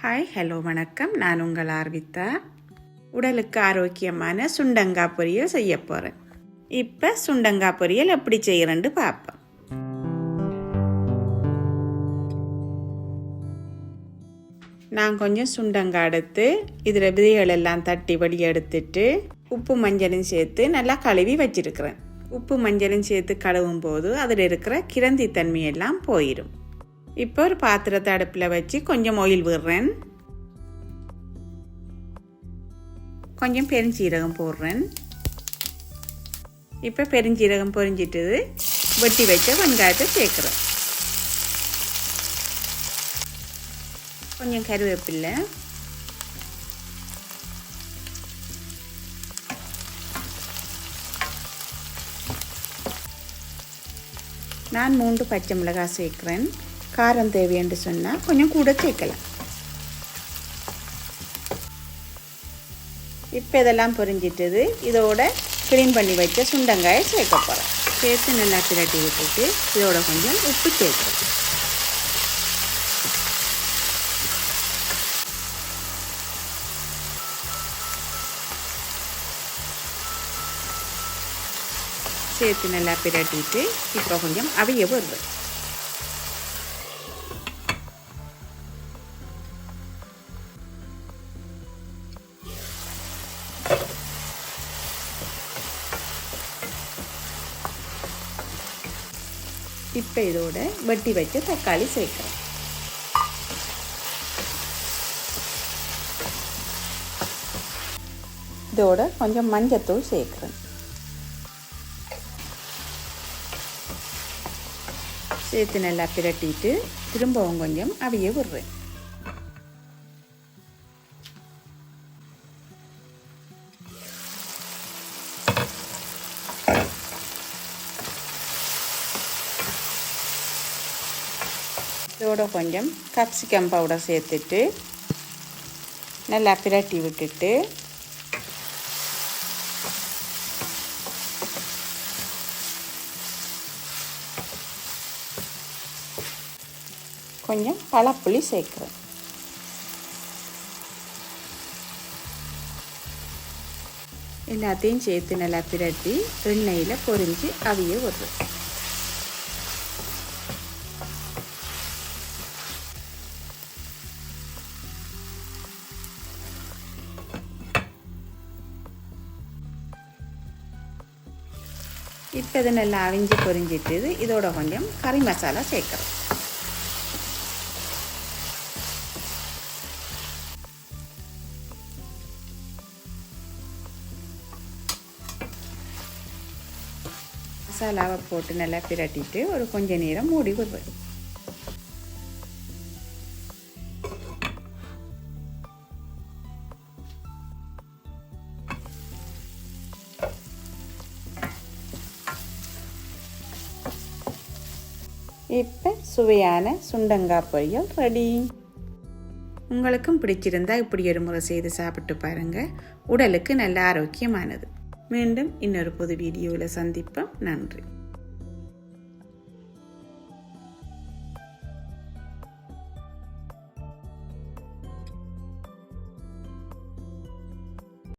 Hi hello வணக்கம். நான் உங்கள் ஆர்வித்தா உடலுக்கு ஆரோக்கியமான சுண்டங்காய் பொரியல் செய்ய போகிறேன் இப்போ சுண்டங்காய் பொரியல் எப்படி செய்கிறேன்னு பார்ப்போம். நான் கொஞ்சம் சுண்டங்காய் எடுத்து இதில் விதைகள் எல்லாம் தட்டி வழி எடுத்துட்டு உப்பு மஞ்சளும் சேர்த்து நல்லா கழுவி வச்சிருக்கிறேன். உப்பு மஞ்சளும் சேர்த்து கழுவும் போது அதில் இருக்கிற கிரந்தி தன்மையெல்லாம் போயிடும் இப்போ ஒரு பாத்திரத்தை அடுப்பில் வச்சு கொஞ்சம் ஆயில் விடுறேன். கொஞ்சம் பெருஞ்சீரகம் போடுறேன். இப்போ பெருஞ்சீரகம் பொரிஞ்சிட்டு வெட்டி வச்ச வெங்காயத்தை சேர்க்குறேன். கொஞ்சம் கருவேப்பில்லை. நான் மூன்று பச்சை மிளகாய் சேர்க்குறேன். காரம் தேவைன்னு சொன்னால் கொஞ்சம் கூட சேர்க்கலாம். இப்போ இதெல்லாம் பொரிஞ்சிட்டது. இதோட க்ளீன் பண்ணி வச்ச சுண்டங்காயை சேர்க்க போகிறேன் சேர்த்து நல்லா பிரட்டி விட்டுட்டு இதோட கொஞ்சம் உப்பு சேர்க்குறேன் சேர்த்து நல்லா பிரட்டிட்டு இப்போ கொஞ்சம் அவிய வருது இப்போ இதோட வெட்டி வச்ச தக்காளி சேர்க்குறேன் இதோட கொஞ்சம் மஞ்சத்தூள் சேர்க்குறேன் சேர்த்து நல்லா பிரட்டிட்டு திரும்பவும் கொஞ்சம் அவிய விடுறேன். இதோட கொஞ்சம் கப்சிகம் பவுடர் சேர்த்துட்டு நல்லா பிரட்டி விட்டுட்டு கொஞ்சம் பழப்புளி சேர்க்குறேன் எல்லாத்தையும் சேர்த்து நல்லா பிரட்டி எண்ணெயில் பொறிஞ்சு அவிய விடுறேன் இப்போ இதை நல்லா அவிஞ்சு பொரிஞ்சிட்டு இதோட கொஞ்சம் கறி மசாலா சேர்க்குறோம். மசாலாவை போட்டு நல்லா பிரட்டிட்டு ஒரு கொஞ்ச நேரம் மூடி விடுவேன் இப்போ சுவையான சுண்டங்காய் பொரியல் ரெடி உங்களுக்கும் பிடிச்சிருந்தா இப்படி ஒரு முறை செய்து சாப்பிட்டு பாருங்கள் உடலுக்கு நல்ல ஆரோக்கியமானது. மீண்டும் இன்னொரு புது வீடியோவில் சந்திப்போம். நன்றி.